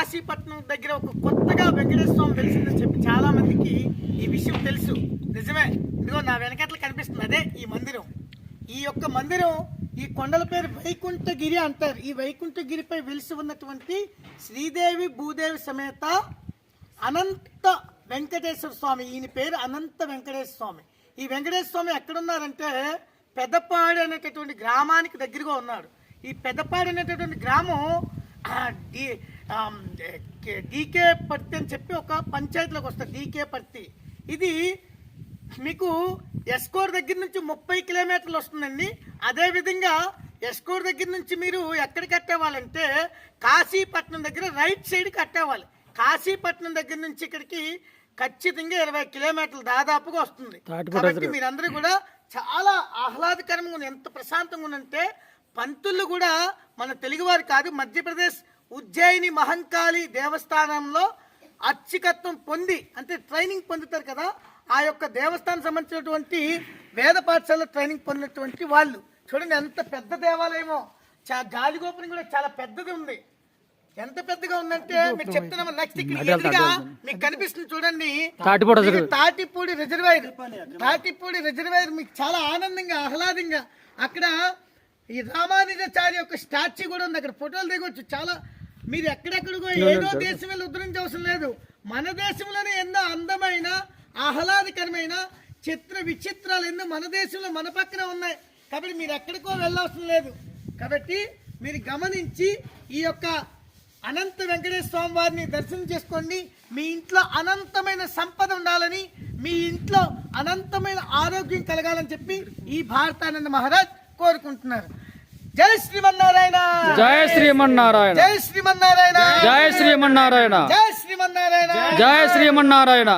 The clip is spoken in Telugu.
కాశీపట్నం దగ్గర ఒక కొత్తగా వెంకటేశ్వర స్వామి వెలిసిందని చెప్పి చాలా మందికి ఈ విషయం తెలుసు. నిజమే. ఇదిగో నా వెనకట్ల కనిపిస్తుంది. అదే ఈ మందిరం. ఈ యొక్క మందిరం ఈ కొండల పేరు వైకుంఠగిరి అంటారు. ఈ వైకుంఠగిరిపై వెలిసి ఉన్నటువంటి శ్రీదేవి భూదేవి సమేత అనంత వెంకటేశ్వర స్వామి. ఈయన పేరు అనంత వెంకటేశ్వర స్వామి. ఈ వెంకటేశ్వర స్వామి ఎక్కడున్నారంటే పెద్దపాడు అనేటటువంటి గ్రామానికి దగ్గరగా ఉన్నాడు. ఈ పెద్దపాడు అనేటటువంటి గ్రామం డి డీకే పర్తి అని చెప్పి ఒక పంచాయతీలోకి వస్తుంది. డీకే పర్తి. ఇది మీకు ఎస్కోర్ దగ్గర నుంచి ముప్పై కిలోమీటర్లు వస్తుందండి. అదేవిధంగా ఎస్కోర్ దగ్గర నుంచి మీరు ఎక్కడ కట్టేవాళ్ళంటే కాశీపట్నం దగ్గర రైట్ సైడ్ కట్టేవాలి. కాశీపట్నం దగ్గర నుంచి ఇక్కడికి ఖచ్చితంగా ఇరవై కిలోమీటర్లు దాదాపుగా వస్తుంది. కాబట్టి మీరందరూ కూడా చాలా ఆహ్లాదకరంగా ఉంది. ఎంత ప్రశాంతంగా ఉందంటే పంతులు కూడా మన తెలుగువారు కాదు మధ్యప్రదేశ్ ఉజ్జయిని మహంకాళి దేవస్థానంలో అర్చకత్వం పొంది అంటే ట్రైనింగ్ పొందుతారు కదా ఆ యొక్క దేవస్థానం సంబంధించినటువంటి వేద పాఠశాల ట్రైనింగ్ పొందినటువంటి వాళ్ళు. చూడండి ఎంత పెద్ద దేవాలయమో. చా గాలిగోపురం కూడా చాలా పెద్దది ఉంది. ఎంత పెద్దగా ఉందంటే మీకు చెప్తున్నాము నెక్స్ట్ ఇక్కడ ఎదురుగా మీకు కనిపిస్తుంది చూడండి. తాటిపూడి రిజర్వాయర్ తాటిపూడి రిజర్వాయర్ మీకు చాలా ఆనందంగా ఆహ్లాదంగా అక్కడ ఈ రామానుజాచార్య యొక్క స్టాచ్యూ కూడా ఉంది. అక్కడ ఫోటోలు దిగొచ్చు. చాలా మీరు ఎక్కడెక్కడికో ఏదో దేశం వెళ్ళి ఉద్ధరించవసరం లేదు. మన దేశంలోనే ఎన్నో అందమైన ఆహ్లాదకరమైన చిత్ర విచిత్రాలు ఎన్నో మన దేశంలో మన పక్కన ఉన్నాయి. కాబట్టి మీరు ఎక్కడికో వెళ్ళవసరం లేదు. కాబట్టి మీరు గమనించి ఈ యొక్క అనంత వెంకటేశ్వర స్వామి వారిని దర్శనం చేసుకోండి. మీ ఇంట్లో అనంతమైన సంపద ఉండాలని మీ ఇంట్లో అనంతమైన ఆరోగ్యం కలగాలని చెప్పి ఈ భారతానంద మహారాజ్ కోరుకుంటున్నారు జై శ్రీమన్నారాయణ జయ శ్రీమన్నారాయణ జై శ్రీమన్నారాయణ జయ శ్రీమన్నారాయణ జై శ్రీమన్నారాయణ జయ శ్రీమన్నారాయణ